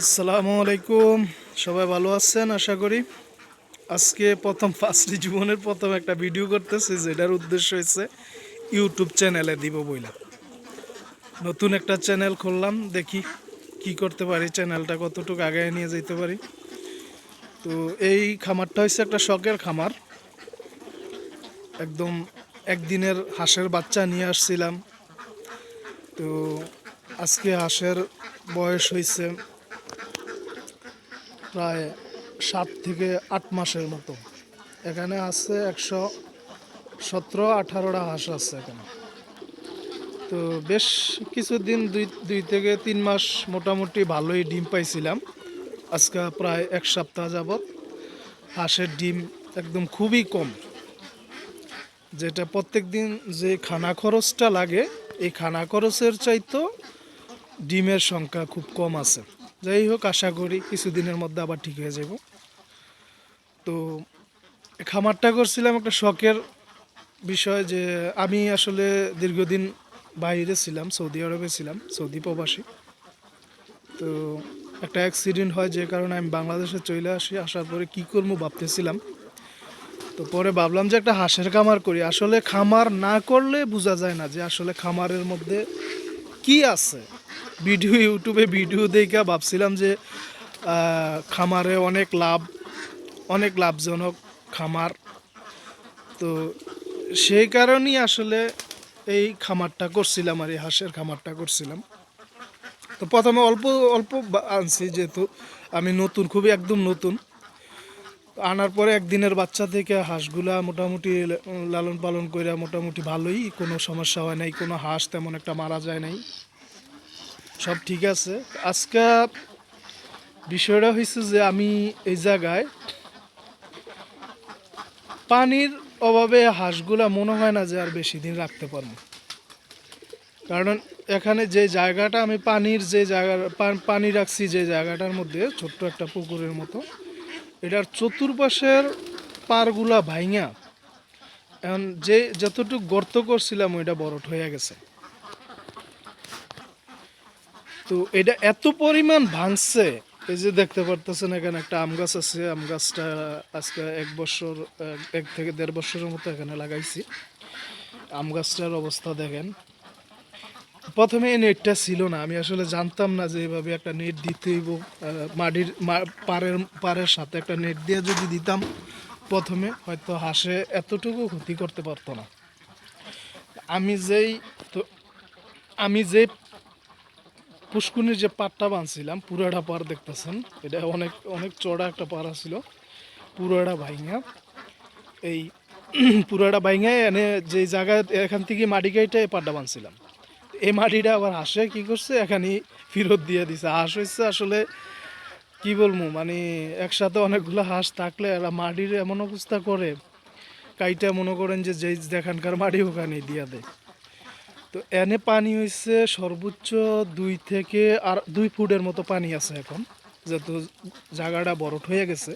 আসসালামু আলাইকুম। সবাই ভালো আছেন? আশা করি আজকে প্রথম ফার্স্ট জীবনের প্রথম একটা ভিডিও করতেছি, যেটার উদ্দেশ্য হয়েছে ইউটিউব চ্যানেলে দিব বইলা। নতুন একটা চ্যানেল খুললাম, দেখি কি করতে পারি চ্যানেলটা কতটুকু আগায় নিয়ে যেতে পারি। তো এই খামারটা হচ্ছে একটা শখের খামার। একদম একদিনের হাঁসের বাচ্চা নিয়ে আসছিলাম। তো আজকে হাঁসের বয়স হয়েছে প্রায় সাত থেকে আট মাসের মতো। এখানে আছে একশো সতেরো, আঠারোটা হাঁস আছে এখানে। তো বেশ কিছুদিন দুই দুই থেকে তিন মাস মোটামুটি ভালোই ডিম পাইছিলাম। আজকে প্রায় এক সপ্তাহ যাবৎ হাঁসের ডিম একদম খুবই কম। যেটা প্রত্যেক দিন যে খানা খরচটা লাগে, এই খানা খরচের চাইতো ডিমের সংখ্যা খুব কম আছে। যাই হোক, আশা করি কিছুদিনের মধ্যে আবার ঠিক হয়ে যাব। তো খামারটা করছিলাম একটা শখের বিষয় যে আমি আসলে দীর্ঘদিন বাইরে ছিলাম, সৌদি আরবে ছিলাম, সৌদি প্রবাসী। তো একটা অ্যাক্সিডেন্ট হয় যে কারণে আমি বাংলাদেশে চলে আসি, আসার পরে কি করব ভাবতেছিলাম। তো পরে ভাবলাম যে একটা হাঁসের খামার করি। আসলে খামার না করলে বোঝা যায় না যে আসলে খামারের মধ্যে কি আছে? ভিডিও, ইউটিউবে ভিডিও দেখে ভাবছিলাম যে খামারে অনেক লাভ, অনেক লাভজনক খামার। তো সেই কারণেই আসলে এই খামারটা করছিলাম আর এই হাঁসের খামারটা করছিলাম। তো প্রথমে অল্প অল্প আনছি যেহেতু আমি নতুন, খুবই একদম নতুন। আনার পরে একদিনের বাচ্চা থেকে হাঁসগুলা মোটামুটি লালন পালন করে মোটামুটি ভালোই, কোনো সমস্যা হয় নাই, কোনো হাঁস তেমন একটা মারা যায় নাই। সব ঠিক আছে। আজকে বিষয়টা হয়েছে যে আমি এই জায়গায় পানির অভাবে হাঁসগুলা মনে হয় না যে আর বেশি দিন রাখতে পারব। কারণ এখানে যে জায়গাটা আমি পানির যে জায়গা পানি রাখছি যে জায়গাটার মধ্যে ছোট্ট একটা পুকুরের মতো এটার চতুর্পাশের পারগুলা ভাইঙা। এখন যে যতটুকু গর্ত করছিলাম, ওইটা বরট হয়ে গেছে। তো এটা এত পরিমাণ ভাঙছে, এই যে দেখতে পারতেছেন এখানে একটা আম গাছ আছে, আম গাছটা আজকে এক বছর, এক থেকে দেড় বছরের মতো এখানে লাগাইছি। আম গাছটার অবস্থা দেখেন। প্রথমে এই নেটটা ছিল না। আমি আসলে জানতাম না যে এভাবে একটা নেট দিতে হইব। মাটির পাড়ের পাড়ের সাথে একটা নেট দিয়ে যদি দিতাম, প্রথমে হয়তো হাঁসে এতটুকু ক্ষতি করতে পারতো না। আমি যেই তো, আমি যে পুষ্কুনির যে পাটটা বাঁধছিলাম পুরাটা পার দেখতেছেন? এটা অনেক অনেক চড়া একটা পাড়া ছিল। পুরাটা ভাইঙা। এই পুরাটা ভাইঙা এনে যে জায়গায় এখান থেকে মাটি গাইটা এই পাটটা বাঁধছিলাম এই মাটিটা আবার হাঁসে কি করছে? এখানে ফেরত দিয়ে দিছে। হাঁস হচ্ছে আসলে, কি বলব? মানে একসাথে অনেকগুলো হাঁস থাকলে এরা মাটির এমন অবস্থা করে, কাইটা মনে করেন যে যেই দেখানকার মাটি ওখানে দিয়া দেয়। তো এনে পানি হয়েছে সর্বোচ্চ দুই থেকে আর দুই ফুটের মতো পানি আছে এখন, যেহেতু জায়গাটা বরট হয়ে গেছে।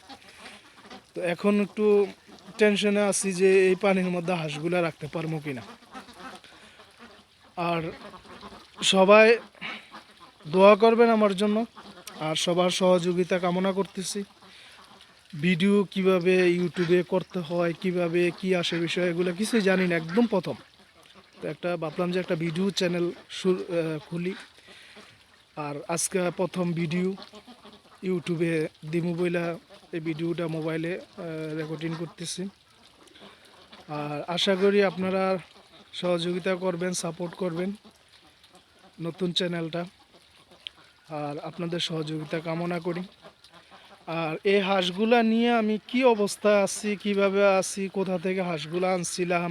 তো এখন একটু টেনশনে আছি যে এই পানির মধ্যে হাঁসগুলা রাখতে পারব কিনা। আর সবাই দোয়া করবেন আমার জন্য। আর সবার সহযোগিতা কামনা করতেছি। ভিডিও কীভাবে ইউটিউবে করতে হয়, কীভাবে কি আসে বিষয়, এগুলো কিছুই জানি না, একদম প্রথম। তো একটা ভাবলাম যে একটা ভিডিও চ্যানেল খুলি। আর আজকে প্রথম ভিডিও ইউটিউবে দিমু বইলা এই ভিডিওটা মোবাইলে রেকর্ডিং করতেছি। আর আশা করি আপনারা সহযোগিতা করবেন সাপোর্ট করবেন নতুন চ্যানেলটা আর আপনাদের সহযোগিতা কামনা করি। আর এই হাঁসগুলা নিয়ে আমি কি অবস্থায় আছি, কীভাবে আছি, কোথা থেকে হাঁসগুলা আনছিলাম,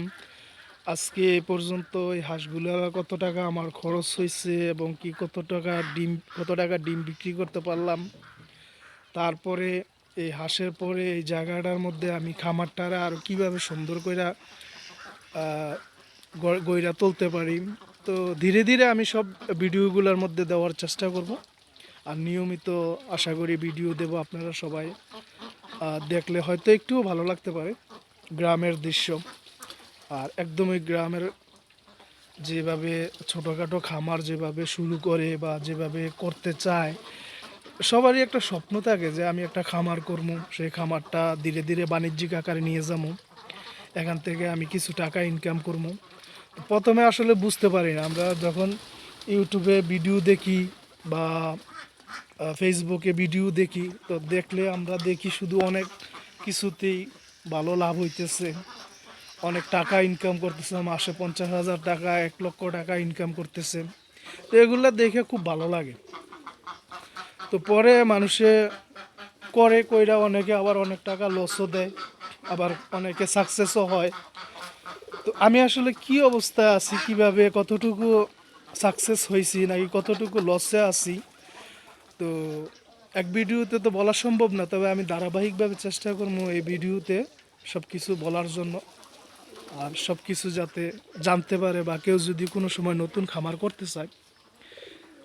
আজকে এ পর্যন্ত এই হাঁসগুলা কত টাকা আমার খরচ হয়েছে এবং কি কত টাকা ডিম, কত টাকা ডিম বিক্রি করতে পারলাম। তারপরে এই হাঁসের পরে এই জায়গাটার মধ্যে আমি খামারটারে আরও কীভাবে সুন্দর করে গইরা তুলতে পারি। তো ধীরে ধীরে আমি সব ভিডিওগুলোর মধ্যে দেওয়ার চেষ্টা করব। আর নিয়মিত আশা করি ভিডিও দেব আপনারা সবাই। দেখলে হয়তো একটুও ভালো লাগতে পারে গ্রামের দৃশ্য। আর একদমই গ্রামের যেভাবে ছোটোখাটো খামার যেভাবে শুরু করে বা যেভাবে করতে চায়, সবারই একটা স্বপ্ন থাকে যে আমি একটা খামার করব, সেই খামারটা ধীরে ধীরে বাণিজ্যিক আকারে নিয়ে যাব। এখান থেকে আমি কিছু টাকা ইনকাম করব। প্রথমে আসলে বুঝতে পারি না। আমরা যখন ইউটিউবে ভিডিও দেখি বা ফেসবুকে ভিডিও দেখি, তো দেখলে আমরা দেখি শুধু অনেক কিছুতেই ভালো লাভ হইতেছে। অনেক টাকা ইনকাম করতেছে, মাসে পঞ্চাশ হাজার টাকা, এক লক্ষ টাকা ইনকাম করতেছে। তো এগুলো দেখে খুব ভালো লাগে। তো পরে মানুষে করে, কইরা অনেকে আবার অনেক টাকা লসও দেয়, আবার অনেকে সাকসেসও হয়। তো আমি আসলে কি অবস্থায় আছি, কীভাবে কতটুকু সাকসেস হয়েছি, নাকি কতটুকু লসে আছি? তো এক ভিডিওতে তো বলা সম্ভব না, তবে আমি ধারাবাহিকভাবে চেষ্টা করব এই ভিডিওতে সব কিছু বলার জন্য। আর সব কিছু যাতে জানতে পারে বা কেউ যদি কোনো সময় নতুন খামার করতে চায়,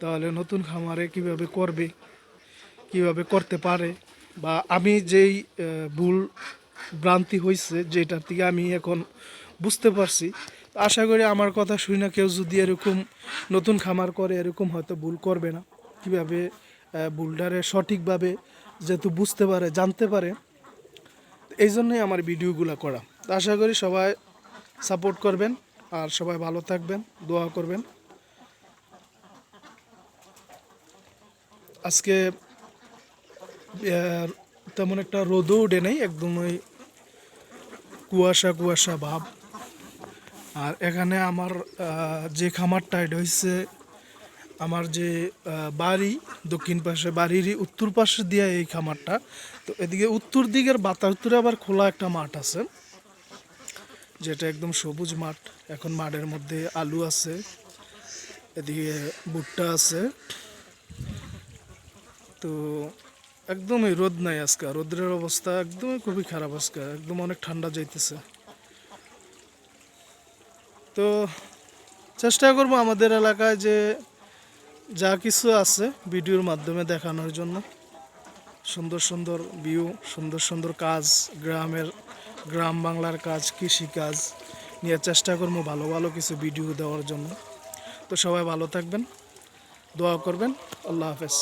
তাহলে নতুন খামারে কীভাবে করবে, কীভাবে করতে পারে, বা আমি যেই ভুল ভ্রান্তি হয়েছে যেটার থেকে আমি এখন বুঝতে পারছি। আশা করি আমার কথা শুই না, কেউ যদি এরকম নতুন খামার করে, এরকম হয়তো ভুল করবে না। কীভাবে ভুলটারে সঠিকভাবে যেহেতু বুঝতে পারে, জানতে পারে, এই জন্যই আমার ভিডিওগুলো করা। আশা করি সবাই সাপোর্ট করবেন আর সবাই ভালো থাকবেন, দোয়া করবেন। আজকে তেমন একটা রোদও উঠে নেই, একদম ওই কুয়াশা কুয়াশা ভাব। আর এখানে আমার যে খামারটা, এটা হচ্ছে আমার যে বাড়ি, দক্ষিণ পাশে, বাড়িরই উত্তর পাশে দিয়ে এই খামারটা। তো এদিকে উত্তর দিকের বাতারতুরে আবার খোলা একটা মাঠ আছে, যেটা একদম সবুজ মাঠ। এখন মাঠের মধ্যে আলু আছে, এদিকে ভুট্টা আছে। তো একদমই রোদ নাই আজকে। রোদ্রের অবস্থা একদমই খুবই খারাপ আজকে। একদম অনেক ঠান্ডা যাইতেছে। তো চেষ্টা করব আমাদের এলাকায় যে যা কিছু আছে ভিডিওর মাধ্যমে দেখানোর জন্য। সুন্দর সুন্দর ভিউ সুন্দর সুন্দর কাজ, গ্রামের, গ্রাম বাংলার কাজ কৃষি কাজ নিয়ে চেষ্টা করব ভালো ভালো কিছু ভিডিও দেওয়ার জন্য। তো সবাই ভালো থাকবেন, দোয়া করবেন। আল্লাহ হাফেজ।